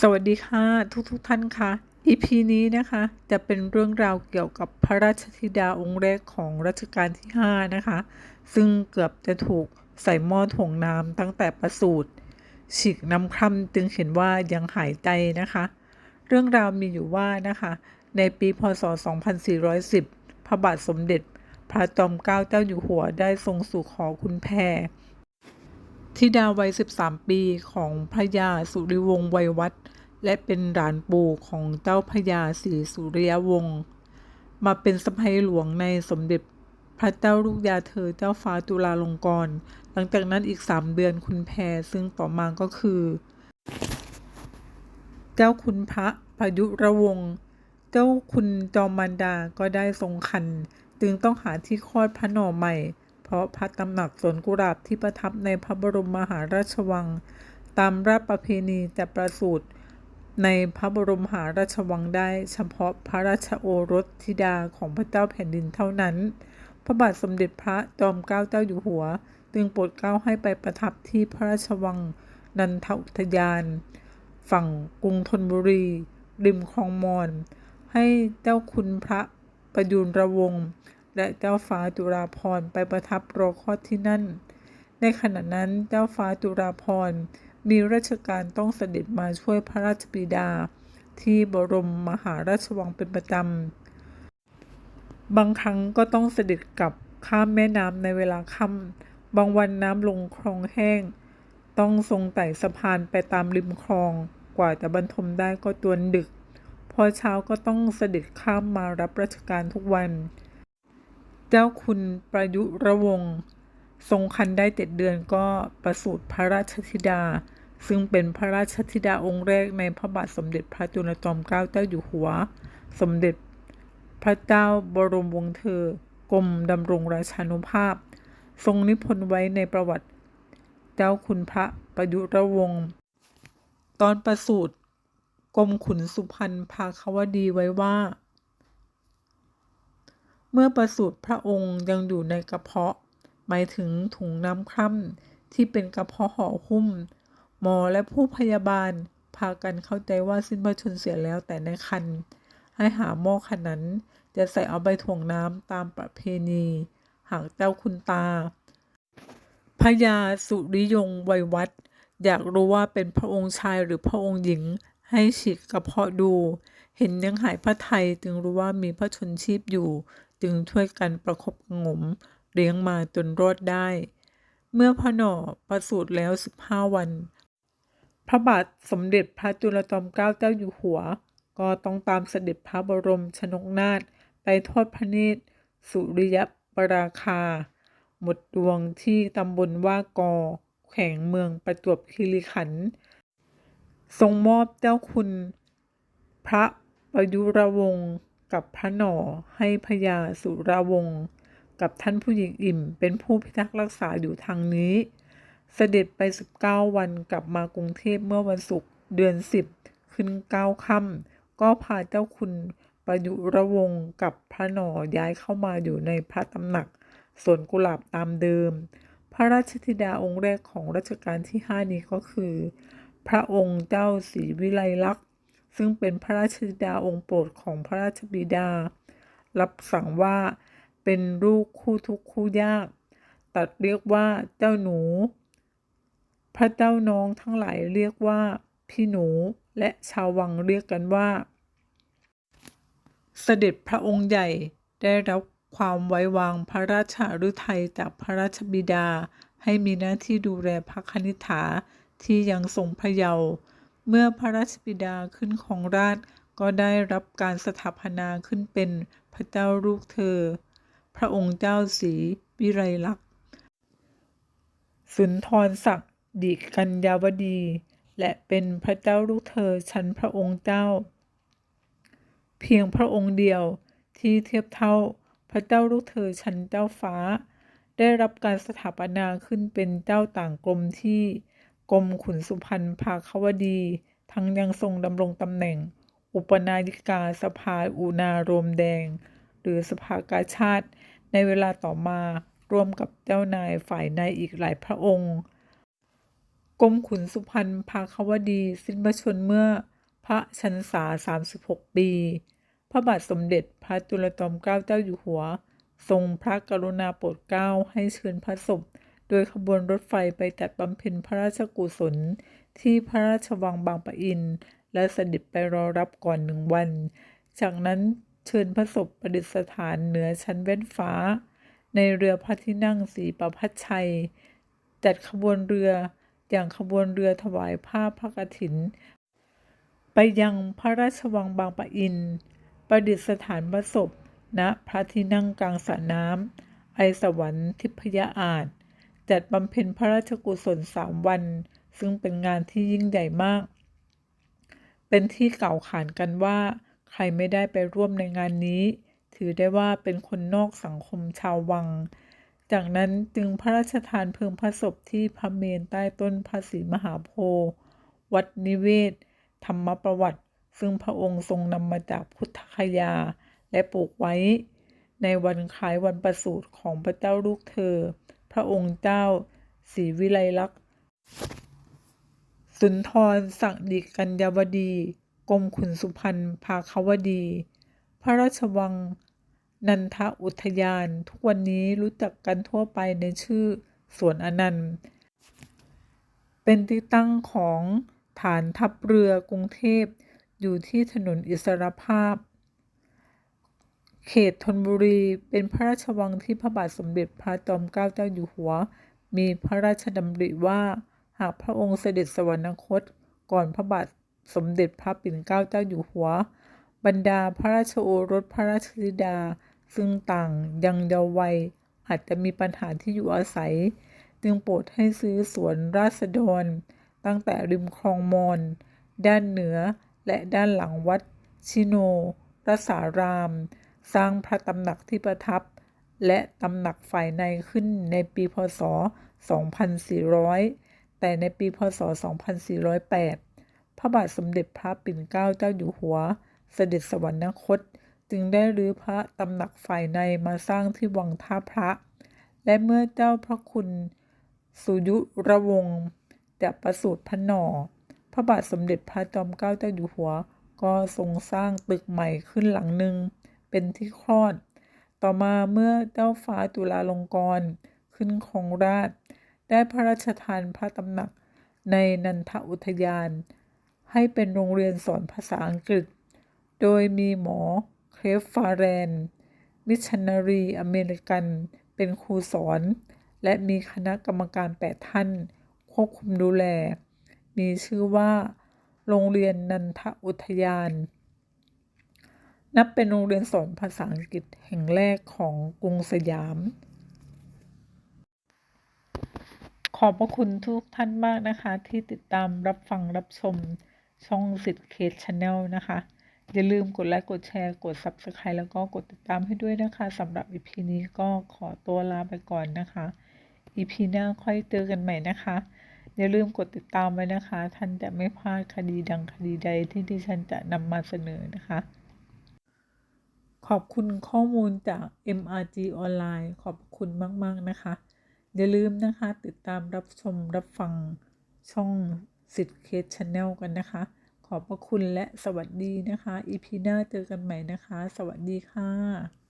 สวัสดีค่ะ ทุกทุกท่านค่ะ EP นี้นะคะจะเป็นเรื่องราวเกี่ยวกับพระราชธิดาองค์แรกของรัชกาลที่ 5 นะคะ ซึ่งเกือบจะถูกใส่หม้อถ่วงน้ำตั้งแต่ประสูติฉีกน้ำคร่ำจึงเห็นว่ายังหายใจนะคะ เรื่องราวมีอยู่ว่านะคะ ในปีพศ 2410 พระบาทสมเด็จ พระจอมเกล้าเจ้าอยู่หัวได้ทรงสู่ขอคุณแพร ธิดาวัย 13 ปีของพระยาสุริวงศ์ไวยวัฒน์และเป็นหลานปู่ของเจ้าพระยาศรีสุริยวงศ์มาเป็นสะใภ้หลวงในสมเด็จพระเจ้าลูกยาเธอเจ้าฟ้าจุฬาลงกรณ์หลังจากนั้นอีก3เดือนคุณแพรซึ่งต่อมาก็คือ เจ้าคุณพระพายุระวงศ์เจ้าคุณจอมมารดาก็ได้ทรงคัน จึงต้องหาที่คลอดพระหน่อใหม่ เพราะพระตำหนักสวนกุหลาบที่ประทับในพระบรมมหาราชวัง ตามราชประเพณีจะประสูติในพระบรมมหาราชวังได้เฉพาะพระราชโอรสธิดาของพระเจ้าแผ่นดินเท่านั้น พระบาทสมเด็จพระจอมเกล้าเจ้าอยู่หัว จึงโปรดเกล้าให้ไปประทับที่พระราชวังนันทอุทยาน ฝั่งกรุงธนบุรี ริมคลองมอน ให้เจ้าคุณพระประยุรระวงศ์ และเจ้าฟ้าจุฬาภรณ์ไปประทับรอคลอดที่นั่น ในขณะนั้นเจ้าฟ้าจุฬาภรณ์มีราชการต้องเสด็จมาช่วยพระราชบิดา ที่บรมมหาราชวังเป็นประจำ บางครั้งก็ต้องเสด็จกลับข้ามแม่น้ำในเวลาค่ำบางวันน้ำลงคลองแห้ง ต้องทรงไต่สะพานไปตามริมคลอง กว่าจะบรรทมได้ก็ตวนดึก พอเช้าก็ต้องเสด็จข้ามมารับราชการทุกวัน เจ้าคุณประยุระวงศ์ทรงคันได้เจ็ดเดือนก็ประสูติพระราชธิดา ซึ่งเป็นพระราชธิดาองค์แรกในพระบาทสมเด็จพระจุลจอมเกล้าเจ้าอยู่หัว สมเด็จพระเจ้าบรมวงศ์เธอกรมดำรงราชานุภาพ ทรงนิพนธ์ไว้ในประวัติ เจ้าคุณพระประยุรวงศ์ตอนประสูติกรมขุนสุพรรณพาควดีไว้ว่า เมื่อประสูติพระองค์ยังอยู่ในกระเพาะ หมายถึงถุงน้ำคร่ำที่เป็นกระเพาะห่อหุ้ม หมอและผู้พยาบาลพากันเข้าใจว่าสิ้นพระชนเสียแล้วแต่ในคัน ให้หาหม้อขนั้นจะใส่เอาใบถ่วงน้ำตามประเพณี หากเจ้าคุณตาพระยาสุริยงศ์ไวยวัฒน์อยากรู้ว่าเป็นพระองค์ชายหรือพระองค์หญิง ให้ฉีกกระเพาะดู เห็นยังหายพระไทยจึงรู้ว่ามีพระชนชีพอยู่ จึงช่วยกันประคบประงมเลี้ยงมาจนรอดได้ เมื่อพระหน่อประสูติแล้ว 15 วัน พระบาทสมเด็จพระจุลจอมเกล้าเจ้าอยู่หัว ก็ต้องตามเสด็จพระบรมชนกนาถไปทอดพระเนตร สุริยปราคา หมดดวงที่ตำบลว่ากอ แขวงเมืองประจวบคีรีขันธ์ทรงมอบเจ้าคุณ พระประยุรวงศ์ กับพระหนอให้พญาสุรวงศ์กับท่านผู้หญิงอิ่ม เป็นผู้พิทักษ์รักษาอยู่ทางนี้ เสด็จไป 19 วันกลับมากรุงเทพเมื่อวันศุกร์เดือน 10 ขึ้นเก้าค่ำก็พาเจ้าคุณประยุรวงศ์กับพระหนอย้ายเข้ามาอยู่ในพระตำหนักสวนกุหลาบตามเดิม พระราชธิดาองค์แรกของรัชกาลที่ 5 นี้ก็คือ พระองค์เจ้าศรีวิไลลักษณ์ ซึ่งเป็นพระราชธิดาองค์โปรดของพระราชบิดา รับสั่งว่าเป็นลูกคู่ทุกคู่ยาก ตัดเรียกว่าเจ้าหนู พระเจ้าน้องทั้งหลายเรียกว่าพี่หนูและชาววังเรียกกันว่า เสด็จพระองค์ใหญ่ได้รับความไว้วางพระราชาฤทัยจากพระราชบิดา ให้มีหน้าที่ดูแลพระคณิษฐาที่ยังทรงพระเยาว์ เมื่อพระราชบิดาขึ้นของราชก็ได้รับการสถาปนาขึ้นเป็นพระเจ้าลูกเธอ พระองค์เจ้าศรีวิไลลักษณ์สุนทรศักดิ์ดิกัญญาวดี และเป็นพระเจ้าลูกเธอชั้นพระองค์เจ้า เพียงพระองค์เดียวที่เทียบเท่าพระเจ้าลูกเธอชั้นเจ้าฟ้า ได้รับการสถาปนาขึ้นเป็นเจ้าต่างกรมที่ กรมขุนสุพรรณภาควดี ทั้งยังทรงดำรงตำแหน่ง อุปนายิกาสภาอุณารมแดง หรือสภากาชาติ ในเวลาต่อมาร่วมกับเจ้านายฝ่ายในอีกหลายพระองค์กรมขุนสุพรรณภาควดีสิ้นพระชนเมื่อพระชันษา 36 ปี พระบาทสมเด็จพระจุลจอมเกล้าเจ้าอยู่หัว ทรงพระกรุณาโปรดเกล้าให้เชิญพระศพ โดยขบวนรถไฟไปจัดบำเพ็ญพระราชกุศล ที่พระราชวังบางปะอิน และเสด็จไปรอรับก่อนหนึ่งวัน จากนั้นเชิญพระศพประดิษฐานเหนือชั้นแว่นฟ้า ในเรือพระที่นั่งสีประพัดชัย จัดขบวนเรืออย่างขบวนเรือถวายผ้าพระกฐิน ไปยังพระราชวังบางปะอิน ประดิษฐานพระศพณพระที่นั่งกลางสระน้ำไอสวรรค์ทิพยาอาจ จัดบำเพ็ญพระราชกุศลสามวัน ซึ่งเป็นงานที่ยิ่งใหญ่มาก เป็นที่เก่าขานกันว่า ใครไม่ได้ไปร่วมในงานนี้ ถือได้ว่าเป็นคนนอกสังคมชาววัง จากนั้นจึงพระราชทานเพลิงพระศพที่พระเมรุใต้ต้นพระศรีมหาโพธิ์วัดนิเวศ ธรรมประวัติ ซึ่งพระองค์ทรงนำมาจากพุทธคยา และปลูกไว้ ในวันคล้ายวันประสูติของพระเจ้าลูกเธอ ระองค์เจ้าศรีวิไลลักษณ์ สุนทรศักดิกัญญาวดี กรมขุนสุพรรณภาควดี พระราชวัง นันทอุทยาน ทุกวันนี้รู้จักกันทั่วไปในชื่อสวนอนันต์ เป็นที่ตั้งของฐานทัพเรือกรุงเทพอยู่ที่ถนนอิสรภาพ เขตธนบุรีเป็นพระราชวังที่พระบาทสมเด็จพระจอมเกล้าเจ้าอยู่หัว มีพระราชดำริว่า หากพระองค์เสด็จสวรรคต ก่อนพระบาทสมเด็จพระปิ่นเกล้าเจ้าอยู่หัว บรรดาพระราชโอรสพระราชธิดา ซึ่งต่างยังเยาว์วัย อาจจะมีปัญหาที่อยู่อาศัย จึงโปรดให้ซื้อสวนราษฎร ตั้งแต่ริมคลองมอน ด้านเหนือและด้านหลังวัดชิโนรสาราม สร้างพระตำหนักที่ประทับ และตำหนักฝ่ายในขึ้นในปีพศ 2400 แต่ในปีพศ 2408 พระบาทสมเด็จพระปิ่นเกล้าเจ้าอยู่หัว เสด็จสวรรคต จึงได้รื้อพระตำหนักฝ่ายในมาสร้างที่วังท่าพระ และเมื่อเจ้าพระคุณสุยุระวงศ์จะประสูติพระหนอ พระบาทสมเด็จพระจอมเกล้าเจ้าอยู่หัว ก็ทรงสร้างตึกใหม่ขึ้นหลังหนึ่ง เป็นที่คลอด ต่อมาเมื่อเจ้าฟ้าจุฬาลงกรณ์ขึ้นครองราช ได้พระราชทานพระตำหนักในนันทอุทยาน ให้เป็นโรงเรียนสอนภาษาอังกฤษ โดยมีหมอเคลฟฟาแรน มิชชันนารีอเมริกัน เป็นครูสอน และมีคณะกรรมการ8ท่าน ควบคุมดูแล มีชื่อว่า โรงเรียนนันทอุทยาน นับเป็นโรงเรียนสอนภาษาอังกฤษแห่งแรกของกรุงสยาม ขอบพระคุณทุกท่านมากนะคะ ที่ติดตามรับฟังรับชมช่องสิทธิ์เคสชาแนลนะคะ อย่าลืมกดไลค์กดแชร์กด Subscribe แล้วก็กดติดตามให้ด้วยนะคะสำหรับ EP นี้ก็ขอตัวลาไปก่อนนะคะ EP หน้าค่อยเจอกันใหม่นะคะ อย่าลืมกดติดตามไว้นะคะ ท่านจะไม่พลาดคดีดังคดีใดที่ดิฉันจะนำมาเสนอนะคะ ขอบคุณข้อมูลจาก MRG ออนไลน์ขอบคุณมาก ๆ นะคะ อย่าลืมนะคะ ติดตามรับชมรับฟังช่องสิทธิ์เคสชาแนลกันนะคะ ขอบพระคุณและสวัสดีนะคะ อีพีหน้าเจอกันใหม่นะคะ สวัสดีค่ะ